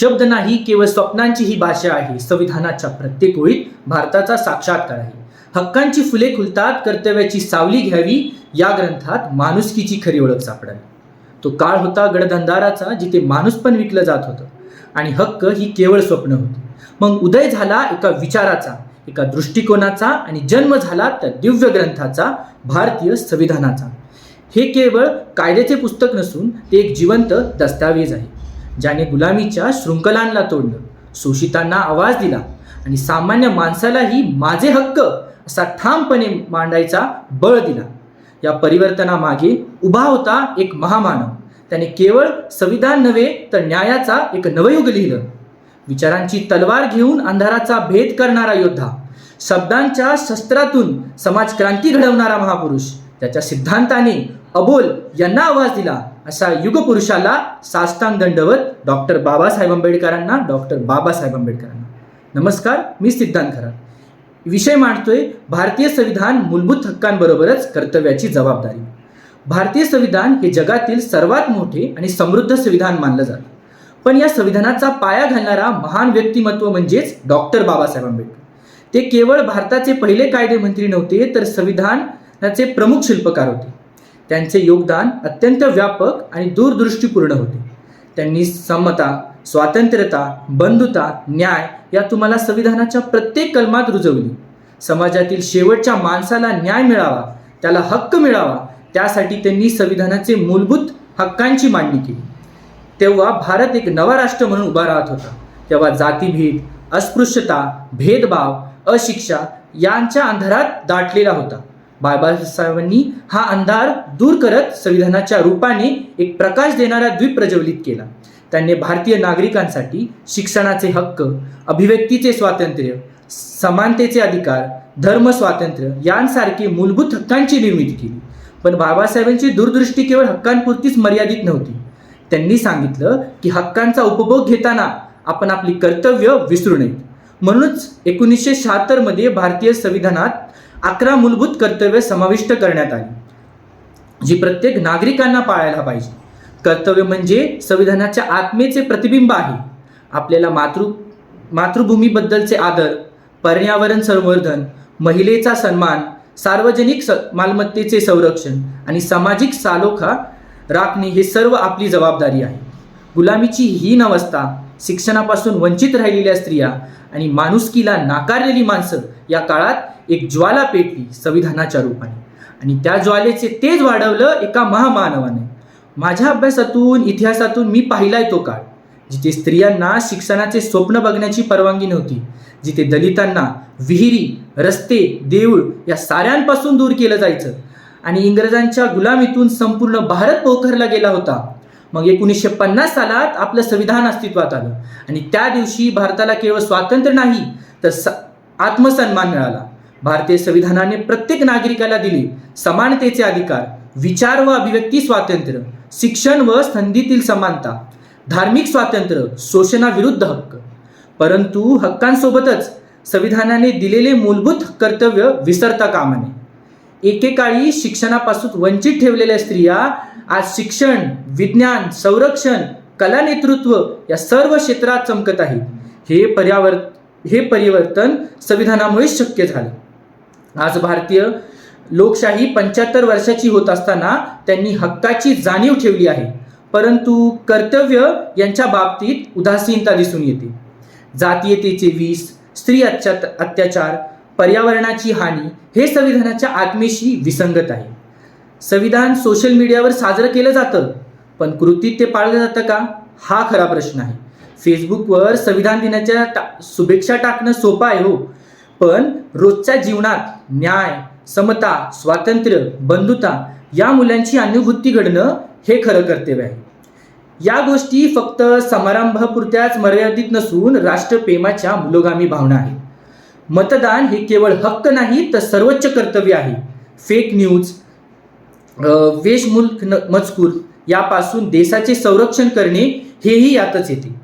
शब्द नाही केवळ स्वप्नांची ही भाषा आहे. संविधानाच्या प्रत्येक ओळीत भारताचा साक्षात्कार आहे. हक्कांची फुले खुलतात कर्तव्याची सावली घ्यावी या ग्रंथात माणुसकीची खरी ओळख सापडावी तो काळ होता गडधंदाराचा जिथे माणूस पण विकलं जात होतं. आणि हक्क ही केवळ स्वप्न होती. मग उदय झाला एका विचाराचा एका दृष्टिकोनाचा आणि जन्म झाला त्या दिव्य ग्रंथाचा भारतीय संविधानाचा. हे केवळ कायद्याचे पुस्तक नसून ते एक जिवंत दस्तावेज आहे. ज्याने गुलामीच्या शृंखलांना तोडलं. शोषितांना आवाज दिला आणि सामान्य माणसालाही माझे हक्क असा ठामपणे मांडायचा बळ दिला. या परिवर्तनामागे उभा होता एक महामानव. त्याने केवळ संविधान नव्हे तर न्यायाचा एक नवयुग लिहिलं. विचारांची तलवार घेऊन अंधाराचा भेद करणारा योद्धा शब्दांच्या शस्त्रातून समाज क्रांती घडवणारा महापुरुष त्याच्या सिद्धांताने अबोल यांना आवाज दिला. अशा युगपुरुषाला साष्टांग दंडवत डॉक्टर बाबासाहेब आंबेडकरांना डॉक्टर बाबासाहेब आंबेडकरांना. नमस्कार मी सिद्धांत खरात. विषय मांडतोय भारतीय संविधान मूलभूत हक्कांबरोबरच कर्तव्याची जबाबदारी. भारतीय संविधान हे जगातील सर्वात मोठे आणि समृद्ध संविधान मानलं जातं. पण या संविधानाचा पाया घालणारा महान व्यक्तिमत्व म्हणजेच डॉक्टर बाबासाहेब आंबेडकर. ते केवळ भारताचे पहिले कायदेमंत्री नव्हते तर संविधानाचे प्रमुख शिल्पकार होते. त्यांचे योगदान अत्यंत व्यापक आणि दूरदृष्टीपूर्ण होते. त्यांनी समता स्वातंत्र्यता बंधुता न्याय या तुम्हाला संविधानाच्या प्रत्येक कलमात रुजवली. समाजातील शेवटच्या माणसाला न्याय मिळावा त्याला हक्क मिळावा त्यासाठी त्यांनी संविधानाचे मूलभूत हक्कांची मांडणी केली. तेव्हा भारत एक नवा राष्ट्र म्हणून उभा राहत होता. तेव्हा जातीभेद अस्पृश्यता भेदभाव अशिक्षा यांच्या अंधारात दाटलेला होता. बाबासाहेबांनी हा अंधार दूर करत संविधानाच्या रूपाने एक प्रकाश देणारा द्वीप प्रज्वलित केला. त्यांनी भारतीय नागरिकांसाठी शिक्षणाचे हक्क अभिव्यक्तीचे स्वातंत्र्य समानतेचे अधिकार धर्म स्वातंत्र्य यांसारखी मूलभूत हक्कांची निर्मिती केली. पण बाबासाहेबांची दूरदृष्टी केवळ हक्कांपुरतीच मर्यादित नव्हती. त्यांनी सांगितलं की हक्कांचा उपभोग घेताना आपण आपली कर्तव्य विसरू नयेत म्हणूनच एकोणीसशे शहात्तरमध्ये भारतीय संविधानात अकरा मूलभूत कर्तव्य समाविष्ट करण्यात आली. जी प्रत्येक नागरिकांना पाळायला पाहिजे. कर्तव्य म्हणजे संविधानाच्या आत्मेचे प्रतिबिंब आहे. आपल्याला मातृ मातृभूमीबद्दलचे आदर पर्यावरण संवर्धन महिलेचा सन्मान सार्वजनिक स मालमत्तेचे संरक्षण आणि सामाजिक सालोखा राखणे हे सर्व आपली जबाबदारी आहे. गुलामीची हीन अवस्था शिक्षणापासून वंचित राहिलेल्या स्त्रिया आणि माणुसकीला नाकारलेली माणसं या काळात एक ज्वाला पेटली संविधानाच्या रूपाने. आणि त्या ज्वालेचे तेज वाढवलं एका महामानवाने. माझ्या अभ्यासातून इतिहासातून मी पाहिलाय तो काळ जिथे स्त्रियांना शिक्षणाचे स्वप्न बघण्याची परवानगी नव्हती जिथे दलितांना विहिरी रस्ते देऊळ या साऱ्यांपासून दूर केलं जायचं. आणि इंग्रजांच्या गुलामीतून संपूर्ण भारत पोखरला गेला होता. मग एकोणीसशे पन्नास सालात आपलं संविधान अस्तित्वात आलं. आणि त्या दिवशी भारताला केवळ स्वातंत्र्य नाही तर स आत्मसन्मान मिळाला. भारतीय संविधानाने प्रत्येक नागरिकाला दिले समानतेचे अधिकार विचार व अभिव्यक्ती स्वातंत्र्य शिक्षण व संधीतील समानता धार्मिक स्वातंत्र्य शोषणाविरुद्ध हक्क. परंतु हक्कांसोबतच संविधानाने दिलेले मूलभूत कर्तव्य विसरता कामा नये एकेकाळी शिक्षणापासून वंचित ठेवलेल्या स्त्रिया आज शिक्षण विज्ञान संरक्षण कला नेतृत्व या सर्व क्षेत्रात चमकत आहेत. हे पर्यावर हे परिवर्तन संविधानामुळे शक्य झालं. आज भारतीय लोकशाही पंच्याहत्तर वर्षाची होत असताना त्यांनी हक्काची जाणीव ठेवली आहे. परंतु कर्तव्य यांच्या बाबतीत उदासीनता दिसून येते. जातीयतेचे वीस स्त्री अत्या अत्याचार पर्यावरणाची हानी हे संविधानाच्या आत्मेशी विसंगत आहे. संविधान सोशल मीडियावर साजरं केलं जातं पण कृतीत ते पाळलं जातं का? हा खरा प्रश्न आहे. फेसबुकवर संविधान दिनाच्या टा शुभेच्छा टाकणं सोपं आहे हो पण रोजच्या जीवनात न्याय समता स्वातंत्र्य बंधुता या मुलांची अनुभूती घडणं हे खरं कर्तव्य आहे. या गोष्टी फक्त समारंभापुरत्याच मर्यादित नसून राष्ट्रप्रेमाच्या मुलोगामी भावना आहेत. मतदान हे केवळ हक्क नाही तर सर्वोच्च कर्तव्य आहे. फेक न्यूज वेशमुल्क न- मजकूर यापासून देशाचे संरक्षण करणे हेही यातच येते.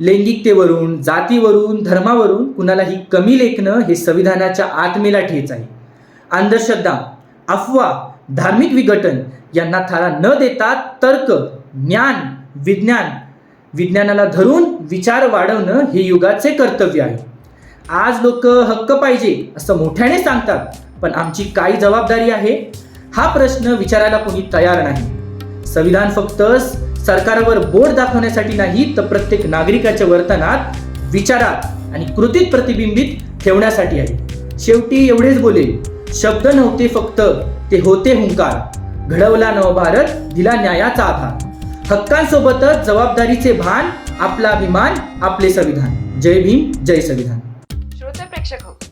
लैंगिकतेवरून जातीवरून धर्मावरून कुणालाही कमी लेखणं हे संविधानाच्या आत्मेला ठेच आहे. अंधश्रद्धा अफवा धार्मिक विघटन यांना थारा न देता तर्क ज्ञान विज्ञान विज्ञानाला धरून विचार वाढवणं हे युगाचे कर्तव्य आहे. आज लोक हक्क पाहिजे असं मोठ्याने सांगतात पण आमची काय जबाबदारी आहे. हा प्रश्न विचारायला कोणी तयार नाही. संविधान फक्त सरकारवर बोट दाखवण्यासाठी नाही तर प्रत्येक नागरिकाच्या वर्तनात विचारात आणि कृतीत प्रतिबिंबित ठेवण्यासाठी आहे. शेवटी एवढेच बोलेल शब्द नव्हते फक्त ते होते हुंकार. घडवला नवभारत दिला न्यायाचा आधार. हक्कांसोबतच जबाबदारीचे भान आपला अभिमान आपले संविधान. जय भीम जय संविधान.